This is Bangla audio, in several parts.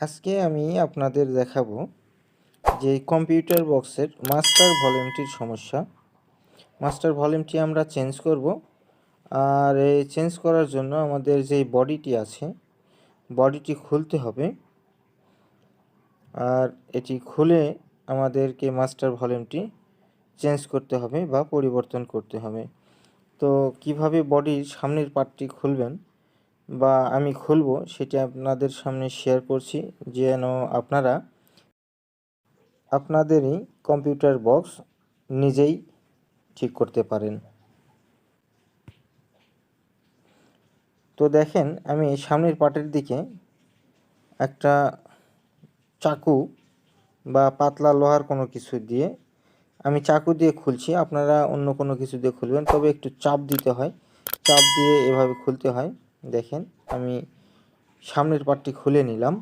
আজকে আমি আপনাদের দেখাবো যে কম্পিউটার বক্সের মাস্টার ভলিউমটির সমস্যা। মাস্টার ভলিউমটি আমরা চেঞ্জ করব। আর এই চেঞ্জ করার জন্য আমাদের যে বডিটি আছে বডিটি খুলতে হবে। আর এটি খুলে আমাদেরকে মাস্টার ভলিউমটি চেঞ্জ করতে হবে বা পরিবর্তন করতে হবে। তো কীভাবে বডির সামনের পার্টটি খুলবেন? বা আমি খুলব সেটি আপনাদের সামনে শেয়ার করছি, যেন আপনারা আপনাদেরই কম্পিউটার বক্স নিজেই ঠিক করতে পারেন। তো দেখেন, আমি সামনের পার্টের দিকে একটা চাকু বা পাতলা লোহার কোনো কিছু দিয়ে আমি চাকু দিয়ে খুলছি, আপনারা অন্য কোনো কিছু দিয়ে খুলবেন, তবে একটু চাপ দিতে হয়। চাপ দিয়ে এভাবে খুলতে হয়। দেখেন, আমি সামনের পাটটি খুলে নিলাম।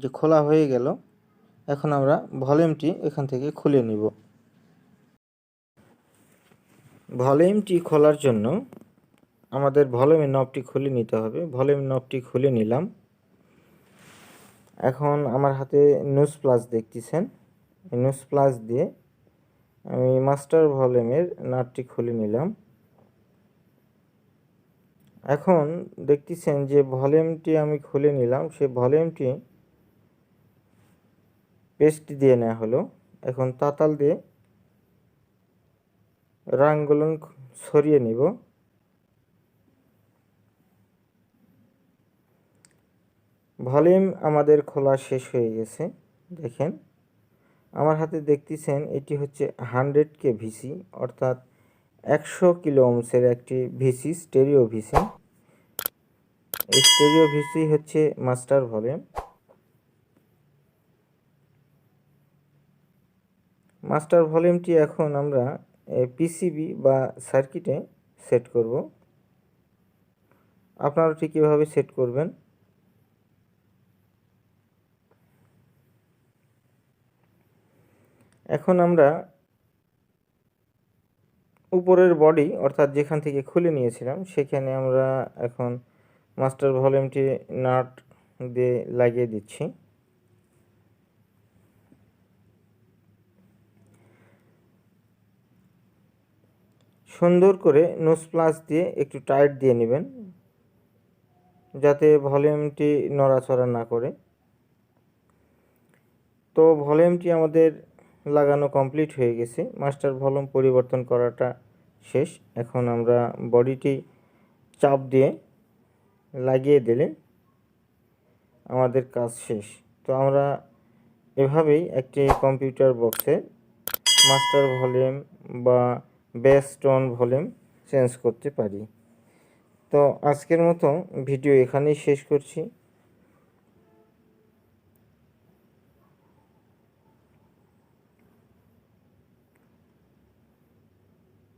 যে খোলা হয়ে গেল, এখন আমরা ভলিউমটি এখান থেকে খুলে নিব। ভলিউমটি খোলার জন্য আমাদের ভলিউমের নবটি খুলে নিতে হবে। ভলিউম নবটি খুলে নিলাম। এখন আমার হাতে নিউজ প্লাস দেখতেছেন। নিউজ প্লাস দিয়ে আমি মাস্টার ভলিউমের নাটটি খুলে নিলাম। এখন দেখতেছেন যে ভলিউমটি আমি খুলে নিলাম, সে ভলিউমটি পেস্ট দিয়ে নেওয়া হলো। এখন তাতাল দিয়ে রাংগুলো সরিয়ে নিব। ভলিউম আমাদের খোলা শেষ হয়ে গেছে, দেখেন। আমার হাতে দেখতেছেন, এটি হচ্ছে হান্ড্রেড কে ভিসি, অর্থাৎ একশো কিলো ওমসের একটি ভিসি, স্টেরিও ভিসি। এই স্টেরিও ভিসি হচ্ছে মাস্টার ভলিউম। মাস্টার ভলিউমটি এখন আমরা পিসিবি বা সার্কিটে সেট করব। আপনারা ঠিক কীভাবে সেট করবেন। এখন আমরা উপরের বডি অর্থাৎ যেখান থেকে খুলে নিয়েছিলাম, সেখানে আমরা এখন মাস্টার ভলিউমটি নাট দিয়ে লাগিয়ে দিচ্ছি। সুন্দর করে নোস প্লাস দিয়ে একটু টাইট দিয়ে নেবেন, যাতে ভলিউমটি নড়াচড়া না করে। তো ভলিউমটি আমাদের লাগানো কমপ্লিট হয়ে গেছে। মাস্টার ভলিউম পরিবর্তন করাটা শেষ। এখন আমরা বডিটি চাপ দিয়ে লাগিয়ে দিলে আমাদের কাজ শেষ। তো আমরা এভাবেই একটি কম্পিউটার বক্সে মাস্টার ভলিউম বা বেস টোন ভলিউম চেঞ্জ করতে পারি। তো আজকের মতো ভিডিও এখানেই শেষ করছি।